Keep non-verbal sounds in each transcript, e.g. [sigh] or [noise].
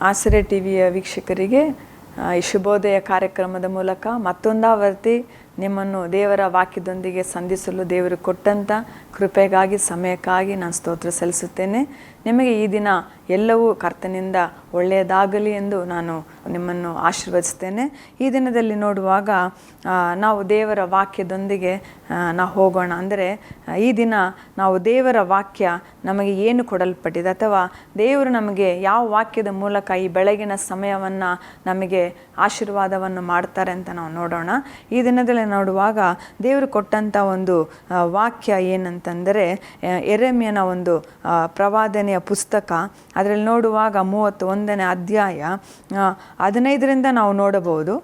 ಆಸರೆ ಟಿವಿಯ ವೀಕ್ಷಕರಿಗೆ ಈ ಶುಭೋದಯ ಕಾರ್ಯಕ್ರಮದ ಮೂಲಕ ಮತ್ತೊಂದಾವರ್ತಿ ನಿಮ್ಮನ್ನು ದೇವರ ವಾಕ್ಯದೊಂದಿಗೆ ಸಂಧಿಸಲು ದೇವರು ಕೊಟ್ಟಂಥ ಕೃಪೆಗಾಗಿ, ಸಮಯಕ್ಕಾಗಿ ನಾನು ಸ್ತೋತ್ರ ಸಲ್ಲಿಸುತ್ತೇನೆ. ನಿಮಗೆ ಈ ದಿನ ಎಲ್ಲವೂ ಕರ್ತನಿಂದ ಒಳ್ಳೆಯದಾಗಲಿ ಎಂದು ನಾನು ನಿಮ್ಮನ್ನು ಆಶೀರ್ವದಿಸ್ತೇನೆ. ಈ ದಿನದಲ್ಲಿ ನೋಡುವಾಗ ನಾವು ದೇವರ ವಾಕ್ಯದೊಂದಿಗೆ ನಾವು ಹೋಗೋಣ ಅಂದರೆ, ಈ ದಿನ ನಾವು ದೇವರ ವಾಕ್ಯ ನಮಗೆ ಏನು ಕೊಡಲ್ಪಟ್ಟಿದೆ ಅಥವಾ ದೇವರು ನಮಗೆ ಯಾವ ವಾಕ್ಯದ ಮೂಲಕ ಈ ಬೆಳಗಿನ ಸಮಯವನ್ನು ನಮಗೆ ಆಶೀರ್ವಾದವನ್ನು ಮಾಡ್ತಾರೆ ಅಂತ ನಾವು ನೋಡೋಣ. ಈ ದಿನದಲ್ಲಿ ನೋಡುವಾಗ ದೇವರು ಕೊಟ್ಟಂಥ ಒಂದು ವಾಕ್ಯ ಏನಂತಂದರೆ ಎರೆಮಿಯನ ಒಂದು ಪ್ರವಾದನೆಯ ಪುಸ್ತಕ. ಅದರಲ್ಲಿ ನೋಡುವಾಗ ಮೂವತ್ತು ಒಂದನೇ ಅಧ್ಯಾಯ ಹದಿನೈದರಿಂದ ನಾವು ನೋಡಬಹುದು.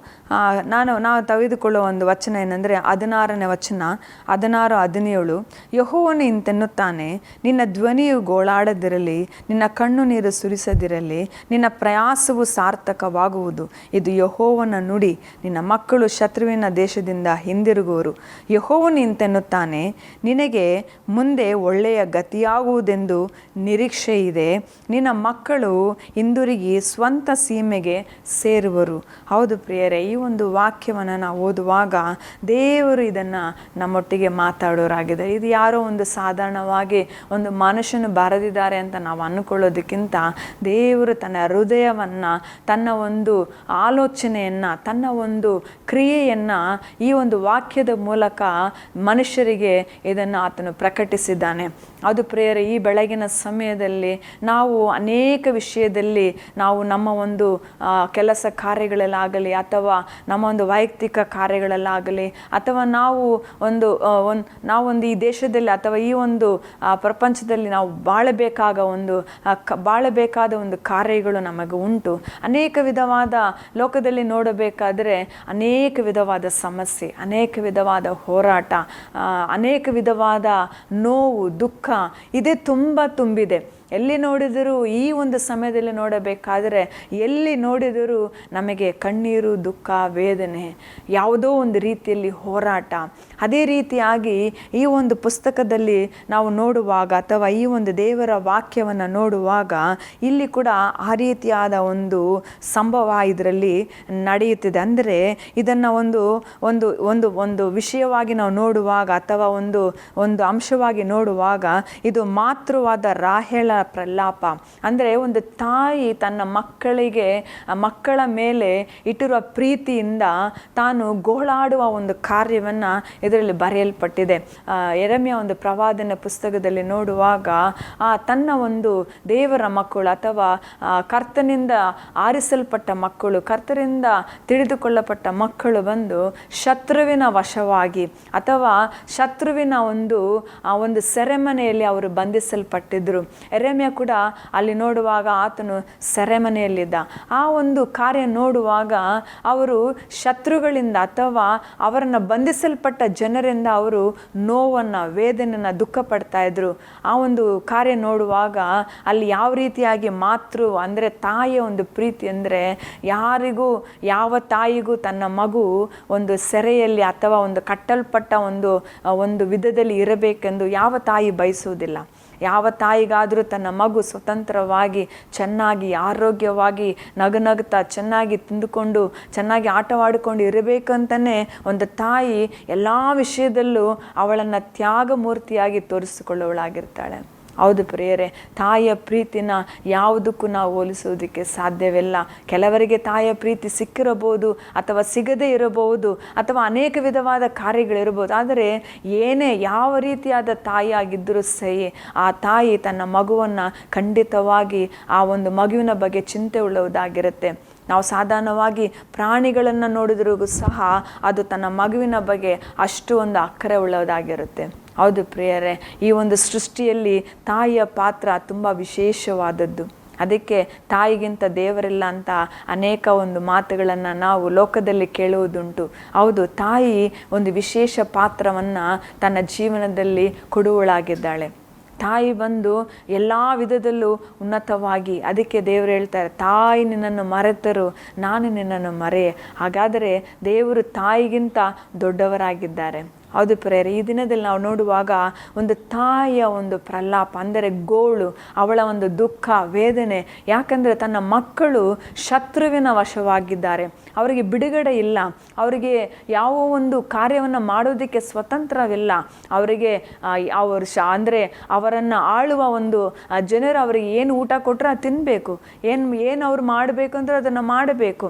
ನಾನು, ನಾವು ತೆಗೆದುಕೊಳ್ಳುವ ಒಂದು ವಚನ ಏನಂದರೆ, ಹದಿನಾರನೇ ವಚನ, ಹದಿನಾರು, ಹದಿನೇಳು. ಯಹೋವನು ಇಂತೆನ್ನುತ್ತಾನೆ, ನಿನ್ನ ಧ್ವನಿಯು ಗೋಳಾಡದಿರಲಿ, ನಿನ್ನ ಕಣ್ಣು ನೀರು ಸುರಿಸದಿರಲಿ, ನಿನ್ನ ಪ್ರಯಾಸವು ಸಾರ್ಥಕವಾಗುವುದು. ಇದು ಯಹೋವನ ನುಡಿ, ನಿನ್ನ ಮಕ್ಕಳು ಶತ್ರುವಿನ ದೇಶದಿಂದ ಹಿಂದಿರುಗುವರು. ಯಹೋವನು ಇಂತೆನ್ನುತ್ತಾನೆ, ನಿನಗೆ ಮುಂದೆ ಒಳ್ಳೆಯ ಗತಿಯಾಗುವುದೆಂದು ನಿರೀಕ್ಷೆ ಇದೆ ನಿನ್ನ ಮಕ್ಕಳು ಹಿಂದಿರುಗಿ ಸ್ವಂತ ಸೀಮೆಗೆ ಸೇರುವರು. ಹೌದು ಪ್ರಿಯರೇ, ಈ ಒಂದು ವಾಕ್ಯವನ್ನು ನಾವು ಓದುವಾಗ ದೇವರು ಇದನ್ನು ನಮ್ಮೊಟ್ಟಿಗೆ ಮಾತಾಡೋರಾಗಿದೆ ಇದು ಯಾರೋ ಒಂದು ಸಾಧಾರಣವಾಗಿ ಒಂದು ಮನುಷ್ಯನು ಬರೆದಿದ್ದಾರೆ ಅಂತ ನಾವು ಅಂದ್ಕೊಳ್ಳೋದಕ್ಕಿಂತ ದೇವರು ತನ್ನ ಹೃದಯವನ್ನು, ತನ್ನ ಒಂದು ಆಲೋಚನೆಯನ್ನು, ತನ್ನ ಒಂದು ಕ್ರಿಯೆಯನ್ನು ಈ ಒಂದು ವಾಕ್ಯದ ಮೂಲಕ ಮನುಷ್ಯರಿಗೆ ಇದನ್ನು ಆತನು ಪ್ರಕಟಿಸಿದ್ದಾನೆ. ಅದು ಪ್ರೇಯರ, ಈ ಬೆಳಗಿನ ಸಮಯದಲ್ಲಿ ನಾವು ಅನೇಕ ವಿಷಯದಲ್ಲಿ ನಾವು ನಮ್ಮ ಒಂದು ಕೆಲಸ ಕಾರ್ಯಗಳಲ್ಲಾಗಲಿ ಅಥವಾ ನಮ್ಮ ಒಂದು ವೈಯಕ್ತಿಕ ಕಾರ್ಯಗಳಲ್ಲಾಗಲಿ ಅಥವಾ ನಾವು ಒಂದು ಒಂದು ನಾವೊಂದು ಈ ದೇಶದಲ್ಲಿ ಅಥವಾ ಈ ಒಂದು ಪ್ರಪಂಚದಲ್ಲಿ ನಾವು ಬಾಳಬೇಕಾಗ ಒಂದು ಬಾಳಬೇಕಾದ ಒಂದು ಕಾರ್ಯಗಳು ನಮಗೆ ಉಂಟು. ಅನೇಕ ವಿಧವಾದ ಲೋಕದಲ್ಲಿ ನೋಡಬೇಕಾದರೆ ಅನೇಕ ವಿಧವಾದ ಸಮಸ್ಯೆ, ಅನೇಕ ವಿಧವಾದ ಹೋರಾಟ ಅನೇಕ ವಿಧವಾದ ನೋವು, ದುಃಖ, ಇದೇ ತುಂಬ ತುಂಬಿದೆ. ಎಲ್ಲಿ ನೋಡಿದರೂ ಈ ಒಂದು ಸಮಯದಲ್ಲಿ ನೋಡಬೇಕಾದರೆ ಎಲ್ಲಿ ನೋಡಿದರೂ ನಮಗೆ ಕಣ್ಣೀರು, ದುಃಖ, ವೇದನೆ, ಯಾವುದೋ ಒಂದು ರೀತಿಯಲ್ಲಿ ಹೋರಾಟ. ಅದೇ ರೀತಿಯಾಗಿ ಈ ಒಂದು ಪುಸ್ತಕದಲ್ಲಿ ನಾವು ನೋಡುವಾಗ ಅಥವಾ ಈ ಒಂದು ದೇವರ ವಾಕ್ಯವನ್ನು ನೋಡುವಾಗ ಇಲ್ಲಿ ಕೂಡ ಆ ರೀತಿಯಾದ ಒಂದು ಸಂಭವ ಇದರಲ್ಲಿ ನಡೆಯುತ್ತಿದೆ. ಅಂದರೆ ಇದನ್ನು ಒಂದು ಒಂದು ಒಂದು ಒಂದು ವಿಷಯವಾಗಿ ನಾವು ನೋಡುವಾಗ ಅಥವಾ ಒಂದು ಒಂದು ಅಂಶವಾಗಿ ನೋಡುವಾಗ ಇದು ಮಾತೃವಾದ ರಾಹೇಳ ಪ್ರಲಾಪ. ಅಂದರೆ ಒಂದು ತಾಯಿ ತನ್ನ ಮಕ್ಕಳಿಗೆ, ಮಕ್ಕಳ ಮೇಲೆ ಇಟ್ಟಿರುವ ಪ್ರೀತಿಯಿಂದ ತಾನು ಗೋಳಾಡುವ ಒಂದು ಕಾರ್ಯವನ್ನು ಇದರಲ್ಲಿ ಬರೆಯಲ್ಪಟ್ಟಿದೆ. ಎರಮೆಯ ಒಂದು ಪ್ರವಾದನ ಪುಸ್ತಕದಲ್ಲಿ ನೋಡುವಾಗ, ಆ, ತನ್ನ ಒಂದು ದೇವರ ಮಕ್ಕಳು ಅಥವಾ ಕರ್ತನಿಂದ ಆರಿಸಲ್ಪಟ್ಟ ಮಕ್ಕಳು ಕರ್ತರಿಂದ ತಿಳಿದುಕೊಳ್ಳಪಟ್ಟ ಮಕ್ಕಳು ಬಂದು ಶತ್ರುವಿನ ವಶವಾಗಿ ಅಥವಾ ಶತ್ರುವಿನ ಒಂದು, ಆ, ಒಂದು ಸೆರೆಮನೆಯಲ್ಲಿ ಅವರು ಬಂಧಿಸಲ್ಪಟ್ಟಿದ್ರು. ಎರೆಮೆಯ ಕೂಡ ಅಲ್ಲಿ ನೋಡುವಾಗ ಆತನು ಸೆರೆಮನೆಯಲ್ಲಿದ್ದ. ಆ ಒಂದು ಕಾರ್ಯ ನೋಡುವಾಗ ಅವರು ಶತ್ರುಗಳಿಂದ ಅಥವಾ ಅವರನ್ನು ಬಂಧಿಸಲ್ಪಟ್ಟ ಜನರಿಂದ ಅವರು ನೋವನ್ನು, ವೇದನೆಯನ್ನು ದುಃಖ ಪಡ್ತಾ ಇದ್ರು. ಆ ಒಂದು ಕಾರ್ಯ ನೋಡುವಾಗ ಅಲ್ಲಿ ಯಾವ ರೀತಿಯಾಗಿ ಮಾತೃ, ಅಂದರೆ ತಾಯಿಯ ಒಂದು ಪ್ರೀತಿ ಅಂದರೆ ಯಾರಿಗೂ, ಯಾವ ತಾಯಿಗೂ ತನ್ನ ಮಗು ಒಂದು ಸೆರೆಯಲ್ಲಿ ಅಥವಾ ಒಂದು ಕಟ್ಟಲ್ಪಟ್ಟ ಒಂದು ಒಂದು ವಿಧದಲ್ಲಿ ಇರಬೇಕೆಂದು ಯಾವ ತಾಯಿ ಬಯಸುವುದಿಲ್ಲ. ಯಾವ ತಾಯಿಗಾದರೂ ತನ್ನ ಮಗು ಸ್ವತಂತ್ರವಾಗಿ, ಚೆನ್ನಾಗಿ, ಆರೋಗ್ಯವಾಗಿ ನಗನಗ್ತಾ, ಚೆನ್ನಾಗಿ ತಿಂದುಕೊಂಡು, ಚೆನ್ನಾಗಿ ಆಟವಾಡಿಕೊಂಡು ಇರಬೇಕಂತಲೇ ಒಂದು ತಾಯಿ ಎಲ್ಲ ವಿಷಯದಲ್ಲೂ ಅವಳನ್ನು ತ್ಯಾಗ ಮೂರ್ತಿಯಾಗಿ ತೋರಿಸಿಕೊಳ್ಳುವಳಾಗಿರ್ತಾಳೆ. ಹೌದು ಪ್ರಿಯರೇ, ತಾಯಿಯ ಪ್ರೀತಿನ ಯಾವುದಕ್ಕೂ ನಾವು ಹೋಲಿಸೋದಕ್ಕೆ ಸಾಧ್ಯವಿಲ್ಲ. ಕೆಲವರಿಗೆ ತಾಯಿಯ ಪ್ರೀತಿ ಸಿಕ್ಕಿರಬಹುದು ಅಥವಾ ಸಿಗದೇ ಇರಬಹುದು ಅಥವಾ ಅನೇಕ ವಿಧವಾದ ಕಾರ್ಯಗಳಿರಬಹುದು. ಆದರೆ ಏನೇ ಯಾವ ರೀತಿಯಾದ ತಾಯಿ ಆಗಿದ್ದರೂ ಸಹಿ ಆ ತಾಯಿ ತನ್ನ ಮಗುವನ್ನು ಖಂಡಿತವಾಗಿ ಆ ಒಂದು ಮಗುವಿನ ಬಗ್ಗೆ ಚಿಂತೆ ಉಳ್ಳುವುದಾಗಿರುತ್ತೆ. ನಾವು ಸಾಧಾರಣವಾಗಿ ಪ್ರಾಣಿಗಳನ್ನು ನೋಡಿದ್ರಿಗೂ ಸಹ ಅದು ತನ್ನ ಮಗುವಿನ ಬಗ್ಗೆ ಅಷ್ಟು ಒಂದು ಅಕ್ಕರೆ ಉಳ್ಳೋದಾಗಿರುತ್ತೆ ಹೌದು ಪ್ರಿಯರೇ, ಈ ಒಂದು ಸೃಷ್ಟಿಯಲ್ಲಿ ತಾಯಿಯ ಪಾತ್ರ ತುಂಬ ವಿಶೇಷವಾದದ್ದು. ಅದಕ್ಕೆ ತಾಯಿಗಿಂತ ದೇವರಿಲ್ಲ ಅಂತ ಅನೇಕ ಒಂದು ಮಾತುಗಳನ್ನು ನಾವು ಲೋಕದಲ್ಲಿ ಕೇಳುವುದುಂಟು. ಹೌದು, ತಾಯಿ ಒಂದು ವಿಶೇಷ ಪಾತ್ರವನ್ನು ತನ್ನ ಜೀವನದಲ್ಲಿ ಕೊಡುವಳಾಗಿದ್ದಾಳೆ. ತಾಯಿ ಬಂದು ಎಲ್ಲ ವಿಧದಲ್ಲೂ ಉನ್ನತವಾಗಿ ಅದಕ್ಕೆ ದೇವರು ಹೇಳ್ತಾರೆ, ತಾಯಿ ನಿನ್ನನ್ನು ಮರೆತರು, ನಾನು ನಿನ್ನನ್ನು ಮರೆ ಹಾಗಾದರೆ ದೇವರು ತಾಯಿಗಿಂತ ದೊಡ್ಡವರಾಗಿದ್ದಾರೆ. ಹೌದು ಪ್ರೇರೆ ಈ ದಿನದಲ್ಲಿ ನಾವು ನೋಡುವಾಗ ಒಂದು ತಾಯಿಯ ಒಂದು ಪ್ರಲಾಪ, ಅಂದರೆ ಗೋಳು, ಅವಳ ಒಂದು ದುಃಖ, ವೇದನೆ. ಯಾಕಂದರೆ ತನ್ನ ಮಕ್ಕಳು ಶತ್ರುವಿನ ವಶವಾಗಿದ್ದಾರೆ. ಅವರಿಗೆ ಬಿಡುಗಡೆ ಇಲ್ಲ. ಅವರಿಗೆ ಯಾವ ಒಂದು ಕಾರ್ಯವನ್ನು ಮಾಡೋದಕ್ಕೆ ಸ್ವತಂತ್ರವಿಲ್ಲ. ಅವರಿಗೆ ಅವರು ಶ, ಅಂದರೆ ಅವರನ್ನು ಆಳುವ ಒಂದು ಜನರು ಅವರಿಗೆ ಏನು ಊಟ ಕೊಟ್ಟರೆ ಅದು ತಿನ್ನಬೇಕು ಏನು ಏನು ಅವ್ರು ಮಾಡಬೇಕು ಅಂದರೆ ಅದನ್ನು ಮಾಡಬೇಕು.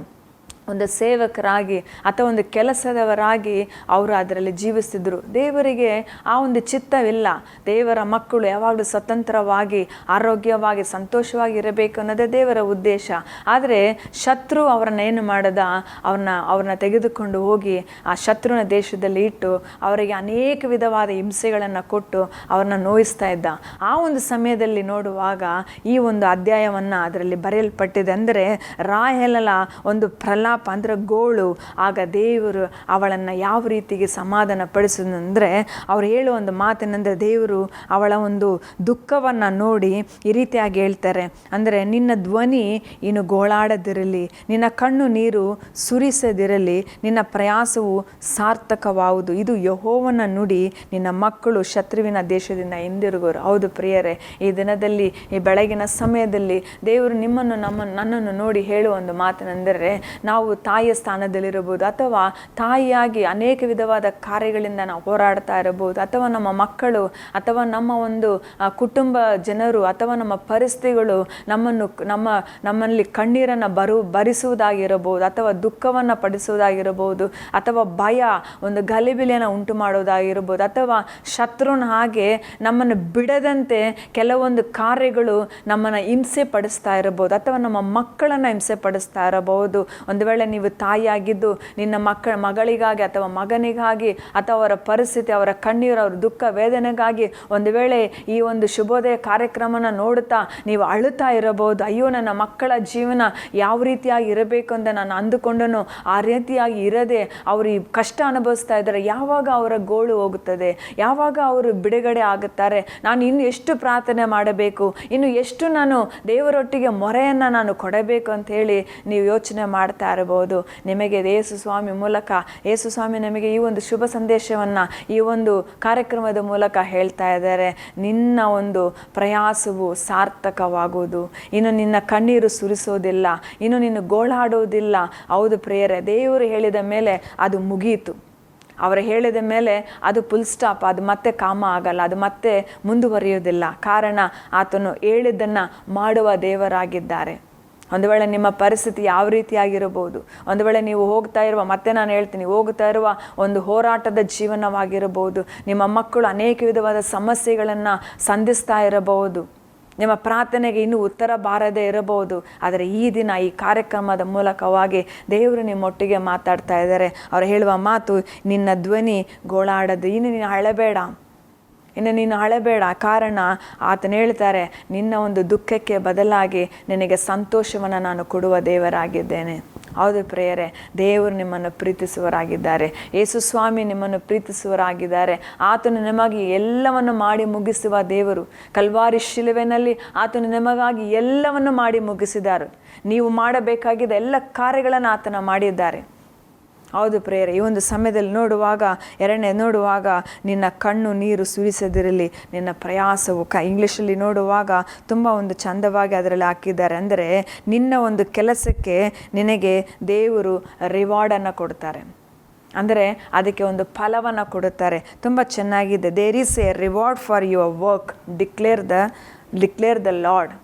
ಒಂದು ಸೇವಕರಾಗಿ ಅಥವಾ ಒಂದು ಕೆಲಸದವರಾಗಿ ಅವರು ಅದರಲ್ಲಿ ಜೀವಿಸ್ತಿದ್ರು. ದೇವರಿಗೆ ಆ ಒಂದು ಚಿತ್ತವಿಲ್ಲ. ದೇವರ ಮಕ್ಕಳು ಯಾವಾಗಲೂ ಸ್ವತಂತ್ರವಾಗಿ, ಆರೋಗ್ಯವಾಗಿ, ಸಂತೋಷವಾಗಿ ಇರಬೇಕು ಅನ್ನೋದೇ ದೇವರ ಉದ್ದೇಶ. ಆದರೆ ಶತ್ರು ಅವರನ್ನ ಏನು ಮಾಡದ? ಅವ್ರನ್ನ ಅವ್ರನ್ನ ತೆಗೆದುಕೊಂಡು ಹೋಗಿ ಆ ಶತ್ರುವಿನ ದೇಶದಲ್ಲಿ ಇಟ್ಟು ಅವರಿಗೆ ಅನೇಕ ವಿಧವಾದ ಹಿಂಸೆಗಳನ್ನು ಕೊಟ್ಟು ಅವ್ರನ್ನ ನೋಯಿಸ್ತಾ ಇದ್ದ. ಆ ಒಂದು ಸಮಯದಲ್ಲಿ ನೋಡುವಾಗ ಈ ಒಂದು ಅಧ್ಯಾಯವನ್ನು ಅದರಲ್ಲಿ ಬರೆಯಲ್ಪಟ್ಟಿದೆ. ಅಂದರೆ ರಾಯಲ ಒಂದು ಪ್ರಲಾಪ ಅಂದರೆ ಗೋಳು. ಆಗ ದೇವರು ಅವಳನ್ನು ಯಾವ ರೀತಿಗೆ ಸಮಾಧಾನ ಪಡಿಸೋದಂದರೆ ಅವ್ರು ಹೇಳುವ ಒಂದು ಮಾತೇನೆಂದರೆ ದೇವರು ಅವಳ ಒಂದು ದುಃಖವನ್ನು ನೋಡಿ ಈ ರೀತಿಯಾಗಿ ಹೇಳ್ತಾರೆ. ಅಂದರೆ ನಿನ್ನ ಧ್ವನಿ ಇನ್ನು ಗೋಳಾಡದಿರಲಿ, ನಿನ್ನ ಕಣ್ಣು ನೀರು ಸುರಿಸದಿರಲಿ, ನಿನ್ನ ಪ್ರಯಾಸವು ಸಾರ್ಥಕವಾವುದು. ಇದು ಯಹೋವನ ನುಡಿ, ನಿನ್ನ ಮಕ್ಕಳು ಶತ್ರುವಿನ ದೇಶದಿಂದ ಹಿಂದಿರುಗೋರು ಹೌದು ಪ್ರಿಯರೇ, ಈ ದಿನದಲ್ಲಿ, ಈ ಬೆಳಗಿನ ಸಮಯದಲ್ಲಿ ದೇವರು ನಿಮ್ಮನ್ನು, ನಮ್ಮ ನನ್ನನ್ನು ನೋಡಿ ಹೇಳುವ ಒಂದು ಮಾತನೆಂದರೆ ನಾವು ತಾಯಿಯ ಸ್ಥಾನದಲ್ಲಿರಬಹುದು ಅಥವಾ ತಾಯಿಯಾಗಿ ಅನೇಕ ವಿಧವಾದ ಕಾರ್ಯಗಳಿಂದ ನಾವು ಹೋರಾಡ್ತಾ ಇರಬಹುದು ಅಥವಾ ನಮ್ಮ ಮಕ್ಕಳು ಅಥವಾ ನಮ್ಮ ಒಂದು ಕುಟುಂಬ ಜನರು ಅಥವಾ ನಮ್ಮ ಪರಿಸ್ಥಿತಿಗಳು ನಮ್ಮನ್ನು, ನಮ್ಮ, ನಮ್ಮಲ್ಲಿ ಕಣ್ಣೀರನ್ನು ಬರು ಭರಿಸುವುದಾಗಿರಬಹುದು ಅಥವಾ ದುಃಖವನ್ನು ಪಡಿಸುವುದಾಗಿರಬಹುದು ಅಥವಾ ಭಯ, ಒಂದು ಗಲಿಬಿಲಿಯನ್ನು ಉಂಟು ಮಾಡೋದಾಗಿರ್ಬೋದು ಅಥವಾ ಶತ್ರುನ ಹಾಗೆ ನಮ್ಮನ್ನು ಬಿಡದಂತೆ ಕೆಲವೊಂದು ಕಾರ್ಯಗಳು ನಮ್ಮನ್ನು ಹಿಂಸೆ ಪಡಿಸ್ತಾ ಇರಬಹುದು ಅಥವಾ ನಮ್ಮ ಮಕ್ಕಳನ್ನು ಹಿಂಸೆ ಪಡಿಸ್ತಾ ಇರಬಹುದು. ಒಂದು ವೇಳೆ ನೀವು ತಾಯಿಯಾಗಿದ್ದು, ನಿನ್ನ ಮಕ್ಕಳ ಮಗಳಿಗಾಗಿ ಅಥವಾ ಮಗನಿಗಾಗಿ ಅಥವಾ ಅವರ ಪರಿಸ್ಥಿತಿ, ಅವರ ಕಣ್ಣೀರು, ಅವರ ದುಃಖ ವೇದನೆಗಾಗಿ ಒಂದು ವೇಳೆ ಈ ಒಂದು ಶುಭೋದಯ ಕಾರ್ಯಕ್ರಮನ ನೋಡುತ್ತಾ ನೀವು ಅಳುತ್ತಾ ಇರಬಹುದು. ಅಯ್ಯೋ, ನನ್ನ ಮಕ್ಕಳ ಜೀವನ ಯಾವ ರೀತಿಯಾಗಿ ಇರಬೇಕು ಅಂತ ನಾನು ಅಂದುಕೊಂಡನು ಆ ರೀತಿಯಾಗಿ ಇರದೆ ಅವರು ಈ ಕಷ್ಟ ಅನುಭವಿಸ್ತಾ ಇದ್ದಾರೆ. ಯಾವಾಗ ಅವರ ಗೋಳು ಹೋಗುತ್ತದೆ? ಯಾವಾಗ ಅವರು ಬಿಡುಗಡೆ ಆಗುತ್ತಾರೆ? ನಾನು ಇನ್ನು ಎಷ್ಟು ಪ್ರಾರ್ಥನೆ ಮಾಡಬೇಕು? ಇನ್ನು ಎಷ್ಟು ನಾನು ದೇವರೊಟ್ಟಿಗೆ ಮೊರೆಯನ್ನು ನಾನು ಕೊಡಬೇಕು ಅಂತ ಹೇಳಿ ನೀವು ಯೋಚನೆ ಮಾಡ್ತಾ ಇರಬಹುದು ನಿಮಗೆ ಯೇಸು ಸ್ವಾಮಿ ಮೂಲಕ, ಯೇಸು ಸ್ವಾಮಿ ನಮಗೆ ಈ ಒಂದು ಶುಭ ಸಂದೇಶವನ್ನು, ಈ ಒಂದು ಕಾರ್ಯಕ್ರಮದ ಮೂಲಕ ಹೇಳ್ತಾ ಇದ್ದಾರೆ. ನಿನ್ನ ಒಂದು ಪ್ರಯಾಸವು ಸಾರ್ಥಕವಾಗುವುದು. ಇನ್ನು ನಿನ್ನ ಕಣ್ಣೀರು ಸುರಿಸೋದಿಲ್ಲ. ಇನ್ನು ನಿನ್ನ ಗೋಳಾಡೋದಿಲ್ಲ ಹೌದು ಪ್ರೇಯರೆ, ದೇವರು ಹೇಳಿದ ಮೇಲೆ ಅದು ಮುಗಿಯಿತು ಅವರು ಹೇಳಿದ ಮೇಲೆ ಅದು ಫುಲ್ ಸ್ಟಾಪ್ ಅದು ಮತ್ತೆ ಕಾಮ ಆಗಲ್ಲ. ಅದು ಮತ್ತೆ ಮುಂದುವರಿಯೋದಿಲ್ಲ ಕಾರಣ ಆತನು ಹೇಳಿದ್ದನ್ನು ಮಾಡುವ ದೇವರಾಗಿದ್ದಾರೆ. ಒಂದು ವೇಳೆ ನಿಮ್ಮ ಪರಿಸ್ಥಿತಿ ಯಾವ ರೀತಿಯಾಗಿರಬಹುದು? ಒಂದು ವೇಳೆ ನೀವು ಹೋಗ್ತಾ ಇರುವ, ಮತ್ತೆ ನಾನು ಹೇಳ್ತೀನಿ, ಹೋಗ್ತಾ ಇರುವ ಒಂದು ಹೋರಾಟದ ಜೀವನವಾಗಿರಬಹುದು. ನಿಮ್ಮ ಮಕ್ಕಳು ಅನೇಕ ವಿಧವಾದ ಸಮಸ್ಯೆಗಳನ್ನು ಸಂಧಿಸ್ತಾ ಇರಬಹುದು. ನಿಮ್ಮ ಪ್ರಾರ್ಥನೆಗೆ ಇನ್ನೂ ಉತ್ತರ ಬಾರದೇ ಇರಬಹುದು. ಆದರೆ ಈ ದಿನ, ಈ ಕಾರ್ಯಕ್ರಮದ ಮೂಲಕವಾಗಿ ದೇವರು ನಿಮ್ಮೊಟ್ಟಿಗೆ ಮಾತಾಡ್ತಾ ಇದ್ದಾರೆ. ಅವರು ಹೇಳುವ ಮಾತು, ನಿನ್ನ ಧ್ವನಿ ಗೋಳಾಡದು, ಇನ್ನು ನೀನು ಅಳಬೇಡ. ಇನ್ನು ನೀನು ಅಳಬೇಡ. ಕಾರಣ ಆತನು ಹೇಳ್ತಾರೆ, ನಿನ್ನ ಒಂದು ದುಃಖಕ್ಕೆ ಬದಲಾಗಿ ನಿನಗೆ ಸಂತೋಷವನ್ನು ನಾನು ಕೊಡುವ ದೇವರಾಗಿದ್ದೇನೆ. ಹೌದು ಪ್ರೇಯರೆ, ದೇವರು ನಿಮ್ಮನ್ನು ಪ್ರೀತಿಸುವರಾಗಿದ್ದಾರೆ ಯೇಸು ಸ್ವಾಮಿ ನಿಮ್ಮನ್ನು ಪ್ರೀತಿಸುವರಾಗಿದ್ದಾರೆ ಆತನು ನಿಮಗೆ ಎಲ್ಲವನ್ನು ಮಾಡಿ ಮುಗಿಸುವ ದೇವರು. ಕಲ್ವಾರಿ ಶಿಲುವೆನಲ್ಲಿ ಆತನು ನಿಮಗಾಗಿ ಎಲ್ಲವನ್ನು ಮಾಡಿ ಮುಗಿಸಿದ್ದಾರೆ. ನೀವು ಮಾಡಬೇಕಾಗಿದ್ದ ಎಲ್ಲ ಕಾರ್ಯಗಳನ್ನು ಆತನ ಮಾಡಿದ್ದಾರೆ. ಹೌದು ಪ್ರೇರ ಈ ಒಂದು ಸಮಯದಲ್ಲಿ ನೋಡುವಾಗ, ಎರಡನೇ ನೋಡುವಾಗ ನಿನ್ನ ಕಣ್ಣು ನೀರು ಸುರಿಸದಿರಲಿ, ನಿನ್ನ ಪ್ರಯಾಸವು ಕ, ಇಂಗ್ಲೀಷಲ್ಲಿ ನೋಡುವಾಗ ತುಂಬ ಒಂದು ಚಂದವಾಗಿ ಅದರಲ್ಲಿ ಹಾಕಿದ್ದಾರೆ. ಅಂದರೆ ನಿನ್ನ ಒಂದು ಕೆಲಸಕ್ಕೆ ನಿನಗೆ ದೇವರು ರಿವಾರ್ಡನ್ನು ಕೊಡ್ತಾರೆ. ಅಂದರೆ ಅದಕ್ಕೆ ಒಂದು ಫಲವನ್ನು ಕೊಡುತ್ತಾರೆ. ತುಂಬ ಚೆನ್ನಾಗಿದೆ. There is a reward for your work declare the declare the Lord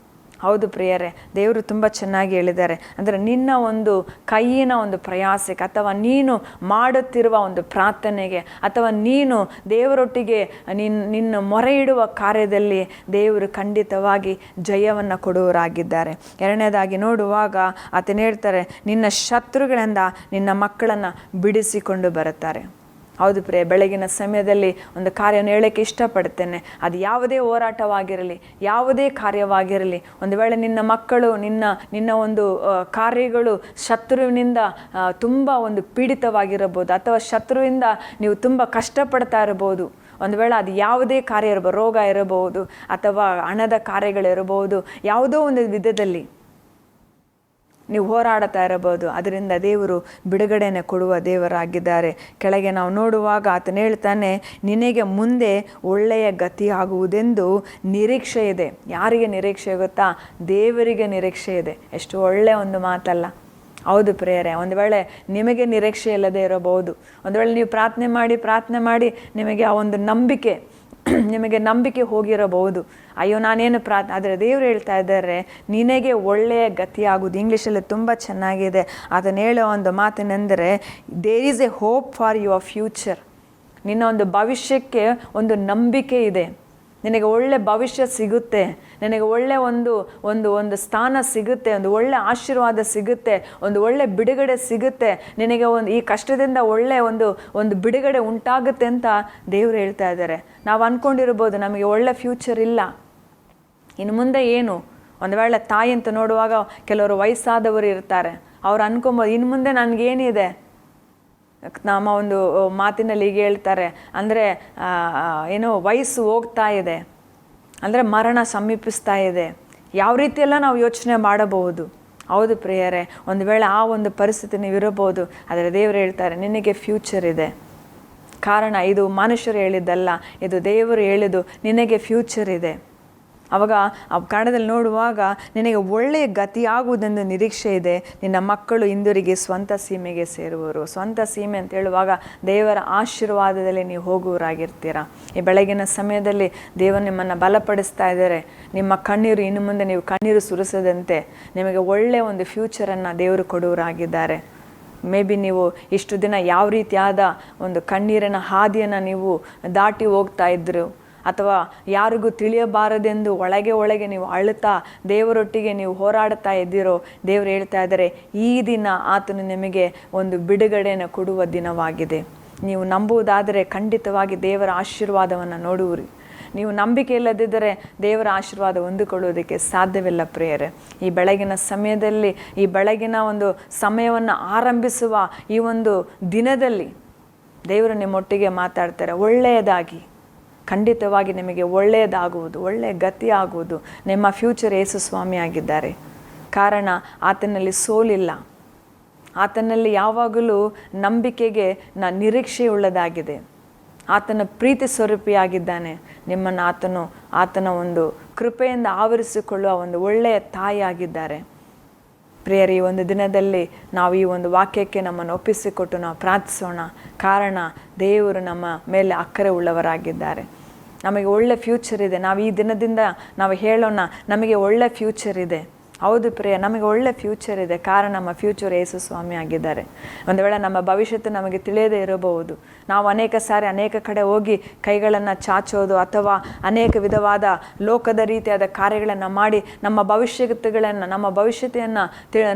ಹೌದು ಪ್ರಿಯರೇ, ದೇವರು ತುಂಬ ಚೆನ್ನಾಗಿ ಹೇಳಿದ್ದಾರೆ. ಅಂದರೆ ನಿನ್ನ ಒಂದು ಕೈಯಿನ ಒಂದು ಪ್ರಯಾಸಕ್ಕೆ ಅಥವಾ ನೀನು ಮಾಡುತ್ತಿರುವ ಒಂದು ಪ್ರಾರ್ಥನೆಗೆ ಅಥವಾ ನೀನು ದೇವರೊಟ್ಟಿಗೆ ನಿನ್ನ ನಿನ್ನ ಮೊರೆ ಇಡುವ ಕಾರ್ಯದಲ್ಲಿ ದೇವರು ಖಂಡಿತವಾಗಿ ಜಯವನ್ನು ಕೊಡುವರಾಗಿದ್ದಾರೆ ಎರಡನೇದಾಗಿ ನೋಡುವಾಗ ಆತನ ಹೇಳ್ತಾರೆ, ನಿನ್ನ ಶತ್ರುಗಳಿಂದ ನಿನ್ನ ಮಕ್ಕಳನ್ನು ಬಿಡಿಸಿಕೊಂಡು ಬರುತ್ತಾರೆ. ಹೌದು ಪ್ರಿಯ, ಬೆಳಗಿನ ಸಮಯದಲ್ಲಿ ಒಂದು ಕಾರ್ಯವನ್ನು ಹೇಳೋಕ್ಕೆ ಇಷ್ಟಪಡ್ತೇನೆ. ಅದು ಯಾವುದೇ ಹೋರಾಟವಾಗಿರಲಿ, ಯಾವುದೇ ಕಾರ್ಯವಾಗಿರಲಿ, ಒಂದು ವೇಳೆ ನಿನ್ನ ಮಕ್ಕಳು, ನಿನ್ನ ನಿನ್ನ ಒಂದು ಕಾರ್ಯಗಳು ಶತ್ರುವಿನಿಂದ ತುಂಬ ಒಂದು ಪೀಡಿತವಾಗಿರಬಹುದು, ಅಥವಾ ಶತ್ರುವಿಂದ ನೀವು ತುಂಬ ಕಷ್ಟಪಡ್ತಾ ಇರಬಹುದು. ಒಂದು ವೇಳೆ ಅದು ಯಾವುದೇ ಕಾರ್ಯ ಇರಬಹುದು, ರೋಗ ಇರಬಹುದು, ಅಥವಾ ಹಣದ ಕಾರ್ಯಗಳಿರಬಹುದು, ಯಾವುದೋ ಒಂದು ವಿಧದಲ್ಲಿ. ನೀವು ಹೋರಾಡ್ತಾ ಇರಬಹುದು. ಅದರಿಂದ ದೇವರು ಬಿಡುಗಡೆಯನ್ನು ಕೊಡುವ ದೇವರಾಗಿದ್ದಾರೆ. ಕೆಳಗೆ ನಾವು ನೋಡುವಾಗ ಆತನು ಹೇಳ್ತಾನೆ, ನಿನಗೆ ಮುಂದೆ ಒಳ್ಳೆಯ ಗತಿ ಆಗುವುದೆಂದು ನಿರೀಕ್ಷೆ ಇದೆ. ಯಾರಿಗೆ ನಿರೀಕ್ಷೆ ಗೊತ್ತಾ? ದೇವರಿಗೆ ನಿರೀಕ್ಷೆ ಇದೆ. ಎಷ್ಟು ಒಳ್ಳೆಯ ಒಂದು ಮಾತಲ್ಲ. ಹೌದು ಪ್ರೇಯರೆ, ಒಂದು ವೇಳೆ ನಿಮಗೆ ನಿರೀಕ್ಷೆ ಇಲ್ಲದೆ ಇರಬಹುದು. ಒಂದು ವೇಳೆ ನೀವು ಪ್ರಾರ್ಥನೆ ಮಾಡಿ ಪ್ರಾರ್ಥನೆ ಮಾಡಿ ನಿಮಗೆ ಆ ಒಂದು ನಂಬಿಕೆ [clears throat] ನಿಮಗೆ ನಂಬಿಕೆ ಹೋಗಿರಬಹುದು. ಅಯ್ಯೋ, ನಾನೇನು ಪ್ರಾರ್ಥ, ಆದರೆ ದೇವರು ಹೇಳ್ತಾ ಇದ್ದಾರೆ, ನಿನಗೆ ಒಳ್ಳೆಯ ಗತಿಯಾಗುವುದು ಇಂಗ್ಲೀಷಲ್ಲಿ ತುಂಬ ಚೆನ್ನಾಗಿದೆ. ಅದನ್ನು ಹೇಳೋ ಒಂದು ಮಾತೇನೆಂದರೆ there is a hope for your future ನಿನ್ನ ಒಂದು ಭವಿಷ್ಯಕ್ಕೆ ಒಂದು ನಂಬಿಕೆ ಇದೆ. ನಿನಗೆ ಒಳ್ಳೆ ಭವಿಷ್ಯ ಸಿಗುತ್ತೆ, ನಿನಗೆ ಒಳ್ಳೆ ಒಂದು ಒಂದು ಒಂದು ಸ್ಥಾನ ಸಿಗುತ್ತೆ, ಒಂದು ಒಳ್ಳೆ ಆಶೀರ್ವಾದ ಸಿಗುತ್ತೆ, ಒಂದು ಒಳ್ಳೆ ಬಿಡುಗಡೆ ಸಿಗುತ್ತೆ, ನಿನಗೆ ಒಂದು, ಈ ಕಷ್ಟದಿಂದ ಒಳ್ಳೆ ಒಂದು ಒಂದು ಬಿಡುಗಡೆ ಉಂಟಾಗುತ್ತೆ ಅಂತ ದೇವರು ಹೇಳ್ತಾ ಇದ್ದಾರೆ. ನಾವು ಅಂದ್ಕೊಂಡಿರ್ಬೋದು ನಮಗೆ ಒಳ್ಳೆ ಫ್ಯೂಚರ್ ಇಲ್ಲ. ಇನ್ನು ಮುಂದೆ ಏನು? ಒಂದು ವೇಳೆ ತಾಯಿ ಅಂತ ನೋಡುವಾಗ ಕೆಲವರು ವಯಸ್ಸಾದವರು ಇರ್ತಾರೆ. ಅವ್ರು ಅನ್ಕೊಬೋದು, ಇನ್ನು ಮುಂದೆ ನನಗೇನಿದೆ? ನಮ್ಮ ಒಂದು ಮಾತಿನಲ್ಲಿ ಹೀಗೆ ಹೇಳ್ತಾರೆ. ಅಂದರೆ ಏನೋ, ವಯಸ್ಸು ಹೋಗ್ತಾ ಇದೆ. ಅಂದರೆ ಮರಣ ಸಮೀಪಿಸ್ತಾ ಇದೆ. ಯಾವ ರೀತಿಯೆಲ್ಲ ನಾವು ಯೋಚನೆ ಮಾಡಬಹುದು? ಹೌದು ಪ್ರಿಯರೇ, ಒಂದು ವೇಳೆ ಆ ಒಂದು ಪರಿಸ್ಥಿತಿ ನೀವು ಇರಬಹುದು. ಆದರೆ ದೇವರು ಹೇಳ್ತಾರೆ, ನಿನಗೆ ಫ್ಯೂಚರ್ ಇದೆ. ಕಾರಣ ಇದು ಮನುಷ್ಯರು ಹೇಳಿದ್ದಲ್ಲ, ಇದು ದೇವರು ಹೇಳಿದ್ದು ನಿನಗೆ ಫ್ಯೂಚರ್ ಇದೆ. ಅವಾಗ ಆ ಕನ್ನಡದಲ್ಲಿ ನೋಡುವಾಗ ನಿನಗೆ ಒಳ್ಳೆಯ ಗತಿಯಾಗುವುದೆಂದು ನಿರೀಕ್ಷೆ ಇದೆ. ನಿನ್ನ ಮಕ್ಕಳು ಇಂದುರಿಗೆ ಸ್ವಂತ ಸೀಮೆಗೆ ಸೇರುವರು. ಸ್ವಂತ ಸೀಮೆ ಅಂತ ಹೇಳುವಾಗ ದೇವರ ಆಶೀರ್ವಾದದಲ್ಲಿ ನೀವು ಹೋಗುವರಾಗಿರ್ತೀರ ಈ ಬೆಳಗಿನ ಸಮಯದಲ್ಲಿ ದೇವರು ನಿಮ್ಮನ್ನು ಬಲಪಡಿಸ್ತಾ ಇದ್ದಾರೆ. ನಿಮ್ಮ ಕಣ್ಣೀರು ಇನ್ನು ಮುಂದೆ ನೀವು ಕಣ್ಣೀರು ಸುರಿಸದಂತೆ ನಿಮಗೆ ಒಳ್ಳೆಯ ಒಂದು ಫ್ಯೂಚರನ್ನು ದೇವರು ಕೊಡುವರಾಗಿದ್ದಾರೆ ಮೇ ಬಿ ನೀವು ಇಷ್ಟು ದಿನ ಯಾವ ರೀತಿಯಾದ ಒಂದು ಕಣ್ಣೀರಿನ ಹಾದಿಯನ್ನು ನೀವು ದಾಟಿ ಹೋಗ್ತಾ ಇದ್ರು ಅಥವಾ ಯಾರಿಗೂ ತಿಳಿಯಬಾರದೆಂದು ಒಳಗೆ ಒಳಗೆ ನೀವು ಅಳುತ್ತಾ ದೇವರೊಟ್ಟಿಗೆ ನೀವು ಹೋರಾಡ್ತಾ ಇದ್ದೀರೋ, ದೇವರು ಹೇಳ್ತಾ ಇದ್ದಾರೆ, ಈ ದಿನ ಆತನು ನಿಮಗೆ ಒಂದು ಬಿಡುಗಡೆಯನ್ನು ಕೊಡುವ ದಿನವಾಗಿದೆ. ನೀವು ನಂಬುವುದಾದರೆ ಖಂಡಿತವಾಗಿ ದೇವರ ಆಶೀರ್ವಾದವನ್ನು ನೋಡುವಿರಿ. ನೀವು ನಂಬಿಕೆ ಇಲ್ಲದಿದ್ದರೆ ದೇವರ ಆಶೀರ್ವಾದ ಹೊಂದಿಕೊಳ್ಳುವುದಕ್ಕೆ ಸಾಧ್ಯವಿಲ್ಲ ಪ್ರಿಯರೇ. ಈ ಬೆಳಗಿನ ಸಮಯದಲ್ಲಿ, ಈ ಬೆಳಗಿನ ಒಂದು ಸಮಯವನ್ನು ಆರಂಭಿಸುವ ಈ ಒಂದು ದಿನದಲ್ಲಿ ದೇವರು ನಿಮ್ಮೊಟ್ಟಿಗೆ ಮಾತಾಡ್ತಾರೆ. ಒಳ್ಳೆಯದಾಗಿ. ಖಂಡಿತವಾಗಿ ನಿಮಗೆ ಒಳ್ಳೆಯದಾಗುವುದು ಒಳ್ಳೆಯ ಗತಿ ಆಗುವುದು ನಿಮ್ಮ ಫ್ಯೂಚರ್ ಯೇಸು ಸ್ವಾಮಿ ಆಗಿದ್ದಾರೆ. ಕಾರಣ, ಆತನಲ್ಲಿ ಸೋಲಿಲ್ಲ. ಆತನಲ್ಲಿ ಯಾವಾಗಲೂ ನಂಬಿಕೆಗೆ ನ ನಿರೀಕ್ಷೆಯುಳ್ಳದಾಗಿದೆ. ಆತನ ಪ್ರೀತಿ ಸ್ವರೂಪಿಯಾಗಿದ್ದಾನೆ. ನಿಮ್ಮನ್ನು ಆತನು, ಆತನ ಒಂದು ಕೃಪೆಯಿಂದ ಆವರಿಸಿಕೊಳ್ಳುವ ಒಂದು ಒಳ್ಳೆಯ ತಾಯಿಯಾಗಿದ್ದಾರೆ. ಪ್ರಿಯರಿ, ಒಂದು ದಿನದಲ್ಲಿ ನಾವು ಈ ಒಂದು ವಾಕ್ಯಕ್ಕೆ ನಮ್ಮನ್ನು ಒಪ್ಪಿಸಿಕೊಟ್ಟು ನಾವು ಪ್ರಾರ್ಥಿಸೋಣ. ಕಾರಣ, ದೇವರು ನಮ್ಮ ಮೇಲೆ ಅಕ್ಕರೆ ಉಳ್ಳವರಾಗಿದ್ದಾರೆ. ನಮಗೆ ಒಳ್ಳೆ ಫ್ಯೂಚರ್ ಇದೆ. ನಾವು ಈ ದಿನದಿಂದ ನಾವು ಹೇಳೋಣ, ನಮಗೆ ಒಳ್ಳೆ ಫ್ಯೂಚರ್ ಇದೆ. ಹೌದು ಪ್ರಿಯ, ನಮಗೆ ಒಳ್ಳೆ ಫ್ಯೂಚರ್ ಇದೆ. ಕಾರಣ ನಮ್ಮ ಫ್ಯೂಚರ್ ಯೇಸು ಸ್ವಾಮಿ ಆಗಿದ್ದಾರೆ. ಒಂದು ವೇಳೆ ನಮ್ಮ ಭವಿಷ್ಯತ್ತು ನಮಗೆ ತಿಳಿಯದೇ ಇರಬಹುದು. ನಾವು ಅನೇಕ ಸಾರಿ ಅನೇಕ ಕಡೆ ಹೋಗಿ ಕೈಗಳನ್ನು ಚಾಚೋದು ಅಥವಾ ಅನೇಕ ವಿಧವಾದ ಲೋಕದ ರೀತಿಯಾದ ಕಾರ್ಯಗಳನ್ನು ಮಾಡಿ ನಮ್ಮ ಭವಿಷ್ಯತ್ತುಗಳನ್ನು, ನಮ್ಮ ಭವಿಷ್ಯತೆಯನ್ನು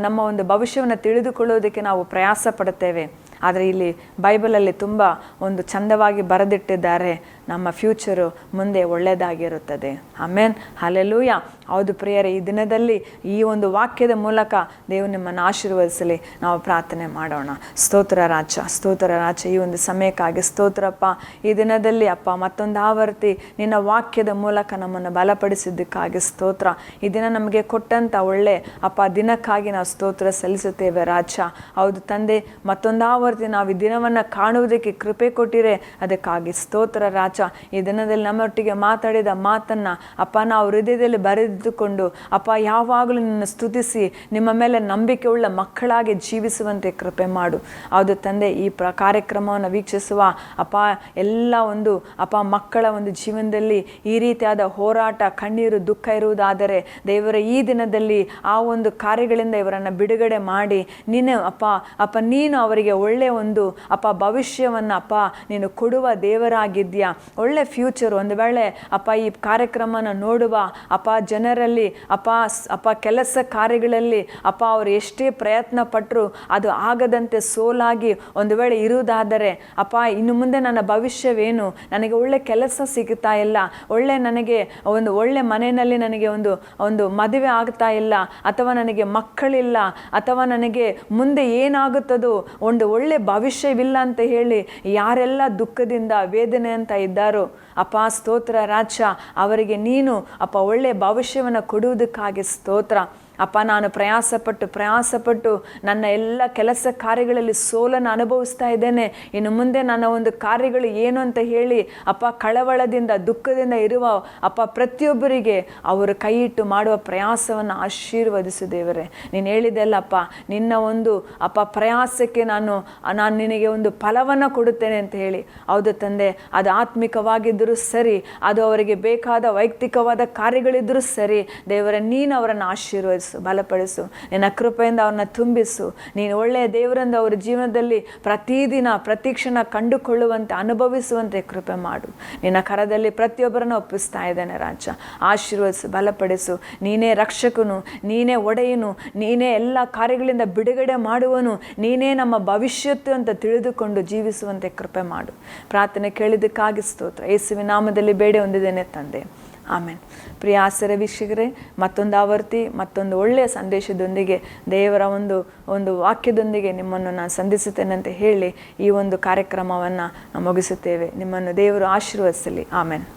ನಮ್ಮ ಒಂದು ಭವಿಷ್ಯವನ್ನು ತಿಳಿದುಕೊಳ್ಳೋದಕ್ಕೆ ನಾವು ಪ್ರಯಾಸ ಪಡುತ್ತೇವೆ. ಆದರೆ ಇಲ್ಲಿ ಬೈಬಲಲ್ಲಿ ತುಂಬ ಒಂದು ಚಂದವಾಗಿ ಬರೆದಿಟ್ಟಿದ್ದಾರೆ, ನಮ್ಮ ಫ್ಯೂಚರು ಮುಂದೆ ಒಳ್ಳೆಯದಾಗಿರುತ್ತದೆ. ಆಮೇನ್. ಹಲೆಲೂಯ ಹೌದು ಪ್ರಿಯರೇ, ಈ ದಿನದಲ್ಲಿ ಈ ಒಂದು ವಾಕ್ಯದ ಮೂಲಕ ದೇವು ನಿಮ್ಮನ್ನು ಆಶೀರ್ವದಿಸಲಿ. ನಾವು ಪ್ರಾರ್ಥನೆ ಮಾಡೋಣ. ಸ್ತೋತ್ರ ರಾಜ ಸ್ತೋತ್ರ ರಾಜ, ಈ ಒಂದು ಸಮಯಕ್ಕಾಗಿ ಸ್ತೋತ್ರಪ್ಪ. ಈ ದಿನದಲ್ಲಿ ಅಪ್ಪ, ಮತ್ತೊಂದು ಆವರ್ತಿ ನಿನ್ನ ವಾಕ್ಯದ ಮೂಲಕ ನಮ್ಮನ್ನು ಬಲಪಡಿಸಿದ್ದಕ್ಕಾಗಿ ಸ್ತೋತ್ರ. ಈ ದಿನ ನಮಗೆ ಕೊಟ್ಟಂಥ ಒಳ್ಳೆ ಅಪ್ಪ, ದಿನಕ್ಕಾಗಿ ನಾವು ಸ್ತೋತ್ರ ಸಲ್ಲಿಸುತ್ತೇವೆ ರಾಜ. ಹೌದು ತಂದೆ, ಮತ್ತೊಂದು ಆವರ್ತಿ ನಾವು ಈ ದಿನವನ್ನು ಕಾಣುವುದಕ್ಕೆ ಕೃಪೆ ಕೊಟ್ಟಿರೆ. ಅದಕ್ಕಾಗಿ ಸ್ತೋತ್ರ ರಾಜ. ಈ ದಿನದಲ್ಲಿ ನಮ್ಮೊಟ್ಟಿಗೆ ಮಾತಾಡಿದ ಮಾತನ್ನು, ಅಪ್ಪ, ನಾವು ಹೃದಯದಲ್ಲಿ ಬರೆದುಕೊಂಡು ಅಪ್ಪ, ಯಾವಾಗಲೂ ನಿನ್ನ ಸ್ತುತಿಸಿ, ನಿಮ್ಮ ಮೇಲೆ ನಂಬಿಕೆ ಉಳ್ಳ ಮಕ್ಕಳಾಗಿ ಜೀವಿಸುವಂತೆ ಕೃಪೆ ಮಾಡು. ಅದು ತಂದೆ, ಈ ಪ್ರ, ಕಾರ್ಯಕ್ರಮವನ್ನು ವೀಕ್ಷಿಸುವ, ಅಪ್ಪ, ಎಲ್ಲ ಒಂದು, ಅಪ್ಪ, ಮಕ್ಕಳ ಒಂದು ಜೀವನದಲ್ಲಿ ಈ ರೀತಿಯಾದ ಹೋರಾಟ, ಕಣ್ಣೀರು ದುಃಖ ಇರುವುದಾದರೆ, ದೇವರ, ಈ ದಿನದಲ್ಲಿ ಆ ಒಂದು ಕಾರ್ಯಗಳಿಂದ ಇವರನ್ನು ಬಿಡುಗಡೆ ಮಾಡಿ. ನೀನು, ಅಪ್ಪ ಅಪ್ಪ, ನೀನು ಅವರಿಗೆ ಒಳ್ಳೆಯ ಒಂದು, ಅಪ್ಪ, ಭವಿಷ್ಯವನ್ನು ಅಪ್ಪ, ನೀನು ಕೊಡುವ ದೇವರಾಗಿದ್ಯಾ ಒಳ್ಳೆ ಫ್ಯೂಚರ್ ಒಂದು ವೇಳೆ, ಅಪ್ಪ, ಈ ಕಾರ್ಯಕ್ರಮನ ನೋಡುವ, ಅಪ್ಪ, ಜನರಲ್ಲಿ, ಅಪ್ಪ ಅಪ್ಪ, ಕೆಲಸ ಕಾರ್ಯಗಳಲ್ಲಿ, ಅಪ್ಪ, ಅವರು ಎಷ್ಟೇ ಪ್ರಯತ್ನ ಪಟ್ಟರು ಅದು ಆಗದಂತೆ ಸೋಲಾಗಿ ಒಂದು ವೇಳೆ ಇರುವುದಾದರೆ, ಅಪ್ಪ, ಇನ್ನು ಮುಂದೆ ನನ್ನ ಭವಿಷ್ಯವೇನು? ನನಗೆ ಒಳ್ಳೆ ಕೆಲಸ ಸಿಗುತ್ತಾ ಇಲ್ಲ. ಒಳ್ಳೆ ನನಗೆ ಒಂದು, ಒಳ್ಳೆ ಮನೆಯಲ್ಲಿ ನನಗೆ ಒಂದು ಒಂದು ಮದುವೆ ಆಗ್ತಾ ಇಲ್ಲ. ಅಥವಾ ನನಗೆ ಮಕ್ಕಳಿಲ್ಲ. ಅಥವಾ ನನಗೆ ಮುಂದೆ ಏನಾಗುತ್ತದೋ, ಒಂದು ಒಳ್ಳೆ ಭವಿಷ್ಯವಿಲ್ಲ ಅಂತ ಹೇಳಿ ಯಾರೆಲ್ಲ ದುಃಖದಿಂದ ವೇದನೆ ಅಂತ ಇದ್ದಾರೋ ಅಪ್ಪ, ಸ್ತೋತ್ರ ರಾಜ, ಅವರಿಗೆ ನೀನು, ಅಪ್ಪ ಒಳ್ಳೆಯ ಭವಿಷ್ಯವನ್ನು ಕೊಡುವುದಕ್ಕಾಗಿ ಸ್ತೋತ್ರ. ಅಪ್ಪ, ನಾನು ಪ್ರಯಾಸಪಟ್ಟು ಪ್ರಯಾಸಪಟ್ಟು ನನ್ನ ಎಲ್ಲ ಕೆಲಸ ಕಾರ್ಯಗಳಲ್ಲಿ ಸೋಲನ್ನು ಅನುಭವಿಸ್ತಾ ಇದ್ದೇನೆ. ಇನ್ನು ಮುಂದೆ ನನ್ನ ಒಂದು ಕಾರ್ಯಗಳು ಏನು ಅಂತ ಹೇಳಿ, ಅಪ್ಪ, ಕಳವಳದಿಂದ, ದುಃಖದಿಂದ ಇರುವ, ಅಪ್ಪ, ಪ್ರತಿಯೊಬ್ಬರಿಗೆ ಅವರು ಕೈಯಿಟ್ಟು ಮಾಡುವ ಪ್ರಯಾಸವನ್ನು ಆಶೀರ್ವದಿಸು ದೇವರೇ. ನೀನು ಹೇಳಿದೆಲ್ಲಪ್ಪ ನಿನ್ನ ಒಂದು, ಅಪ್ಪ, ಪ್ರಯಾಸಕ್ಕೆ ನಾನು ನಾನು ನಿನಗೆ ಒಂದು ಫಲವನ್ನು ಕೊಡುತ್ತೇನೆ ಅಂತ ಹೇಳಿ. ಹೌದು ತಂದೆ, ಅದು ಆತ್ಮಿಕವಾಗಿದ್ದರೂ ಸರಿ, ಅದು ಅವರಿಗೆ ಬೇಕಾದ ವೈಯಕ್ತಿಕವಾದ ಕಾರ್ಯಗಳಿದ್ದರೂ ಸರಿ, ದೇವರ, ನೀನು ಅವರನ್ನು ಆಶೀರ್ವದಿಸು, ಬಲಪಡಿಸು, ನಿನ್ನ ಕೃಪೆಯಿಂದ ಅವ್ರನ್ನ ತುಂಬಿಸು. ನೀನು ಒಳ್ಳೆಯ ದೇವರಿಂದ ಅವರ ಜೀವನದಲ್ಲಿ ಪ್ರತಿದಿನ, ಪ್ರತಿಕ್ಷಣ ಕಂಡುಕೊಳ್ಳುವಂತೆ, ಅನುಭವಿಸುವಂತೆ ಕೃಪೆ ಮಾಡು. ನಿನ್ನ ಕರದಲ್ಲಿ ಪ್ರತಿಯೊಬ್ಬರನ್ನು ಒಪ್ಪಿಸ್ತಾ ಇದ್ದಾನೆ ರಾಜ. ಆಶೀರ್ವದಿಸು, ಬಲಪಡಿಸು. ನೀನೇ ರಕ್ಷಕನು, ನೀನೇ ಒಡೆಯನು, ನೀನೇ ಎಲ್ಲ ಕಾರ್ಯಗಳಿಂದ ಬಿಡುಗಡೆ ಮಾಡುವನು, ನೀನೇ ನಮ್ಮ ಭವಿಷ್ಯತ್ತು ಅಂತ ತಿಳಿದುಕೊಂಡು ಜೀವಿಸುವಂತೆ ಕೃಪೆ ಮಾಡು. ಪ್ರಾರ್ಥನೆ ಕೇಳಿದ್ದಕ್ಕಾಗಿ ಸ್ತೋತ್ರ. ಯೇಸುವಿನ ನಾಮದಲ್ಲಿ ಬೇಡೆ ಹೊಂದಿದ್ದೇನೆ ತಂದೆ. ಆಮೇಲೆ ಪ್ರಿಯ ಆಸರ ವೀಕ್ಷಕರೇ, ಮತ್ತೊಂದು ಆವರ್ತಿ ಮತ್ತೊಂದು ಒಳ್ಳೆಯ ಸಂದೇಶದೊಂದಿಗೆ ದೇವರ ಒಂದು ಒಂದು ವಾಕ್ಯದೊಂದಿಗೆ ನಿಮ್ಮನ್ನು ನಾನು ಸಂಧಿಸುತ್ತೇನೆ ಅಂತ ಹೇಳಿ ಈ ಒಂದು ಕಾರ್ಯಕ್ರಮವನ್ನು ಮುಗಿಸುತ್ತೇವೆ. ನಿಮ್ಮನ್ನು ದೇವರು ಆಶೀರ್ವದಿಸಲಿ. ಆಮೇಲೆ